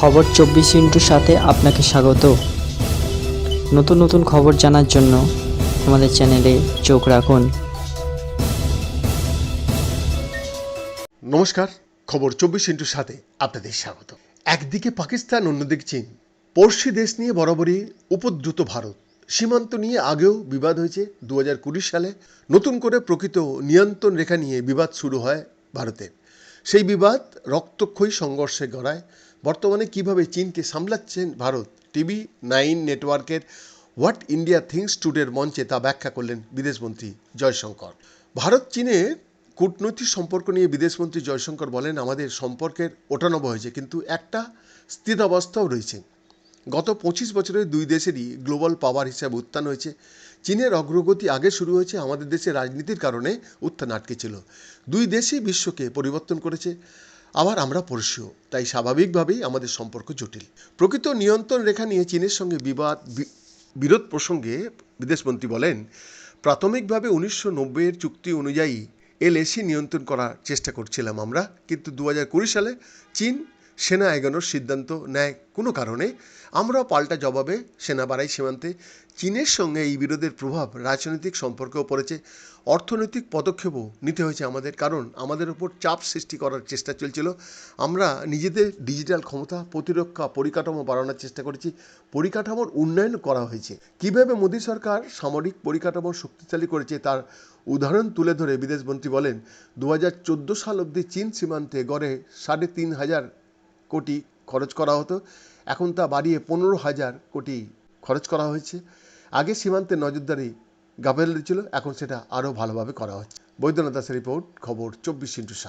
খবর চব্বিশ ইন্টুর সাথে আপনাকে স্বাগত। নতুন নতুন খবর জানার জন্য আমাদের চ্যানেলে চোখ রাখুন। নমস্কার, খবর চব্বিশ ইন্টুর সাথে আপনাদের স্বাগত। একদিকে পাকিস্তান, অন্যদিকে চীন। পড়শি দেশ নিয়ে বরাবরই উপদ্রুত ভারত। সীমান্ত নিয়ে আগেও বিবাদ হয়েছে দু হাজার কুড়ি সালে। নতুন করে প্রকৃত নিয়ন্ত্রণ রেখা নিয়ে বিবাদ শুরু হয় ভারতের। সেই বিবাদ রক্তক্ষয়ী সংঘর্ষে গড়ায় বর্তমানে কীভাবে চীনকে সামলাচ্ছেন ভারত? টিভি নাইন নেটওয়ার্কের হোয়াট ইন্ডিয়া থিংস টুডের মঞ্চে তা ব্যাখ্যা করলেন বিদেশমন্ত্রী জয়শঙ্কর। ভারত চীনের কূটনৈতিক সম্পর্ক নিয়ে বিদেশমন্ত্রী জয়শঙ্কর বলেন, আমাদের সম্পর্কের ওঠানব হয়েছে, কিন্তু একটা স্থিতাবস্থাও রয়েছে। গত পঁচিশ বছরে দুই দেশেরই গ্লোবাল পাওয়ার হিসাবে উত্থান হয়েছে। চীনের অগ্রগতি আগে শুরু হয়েছে, আমাদের দেশে রাজনীতির কারণে উত্থান আটকে ছিল দুই দেশই বিশ্বকে পরিবর্তন করেছে। আবার আমরা পরশু তাই স্বাভাবিকভাবেই আমাদের সম্পর্ক জটিল। প্রকৃত নিয়ন্ত্রণ রেখা নিয়ে চীনের সঙ্গে বিবাদ বিরোধ প্রসঙ্গে বিদেশমন্ত্রী বলেন, প্রাথমিকভাবে উনিশশো নব্বইয়ের চুক্তি অনুযায়ী এলএসি নিয়ন্ত্রণ করার চেষ্টা করছিলাম আমরা, কিন্তু দু হাজার কুড়ি সালে চীন সেনা এগোনোর সিদ্ধান্ত নেয় কোনো কারণে। আমরাও পাল্টা জবাবে সেনা বাড়াই সীমান্তে চীনের সঙ্গে এই বিরোধের প্রভাব রাজনৈতিক সম্পর্কেও পড়েছে। অর্থনৈতিক পদক্ষেপও নিতে হয়েছে আমাদের, কারণ আমাদের ওপর চাপ সৃষ্টি করার চেষ্টা চলছিল। আমরা নিজেদের ডিজিটাল ক্ষমতা প্রতিরক্ষা পরিকাঠামো বাড়ানোর চেষ্টা করেছি। পরিকাঠামোর উন্নয়ন করা হয়েছে। কীভাবে মোদী সরকার সামরিক পরিকাঠামো শক্তিশালী করেছে তার উদাহরণ তুলে ধরে বিদেশমন্ত্রী বলেন দু হাজার চোদ্দ সাল অবধি চীন সীমান্তে গড়ে সাড়ে তিন হাজার কোটি খরচ করা হতো। এখন তা বাড়িয়ে পনেরো হাজার কোটি খরচ করা হয়েছে। আগে সীমান্তে নজরদারি গাফেল ছিল, এখন সেটা আরও ভালোভাবে করা হচ্ছে। বৈদ্যনাথ দাসের রিপোর্ট, খবর চব্বিশ ইন্টু সাত।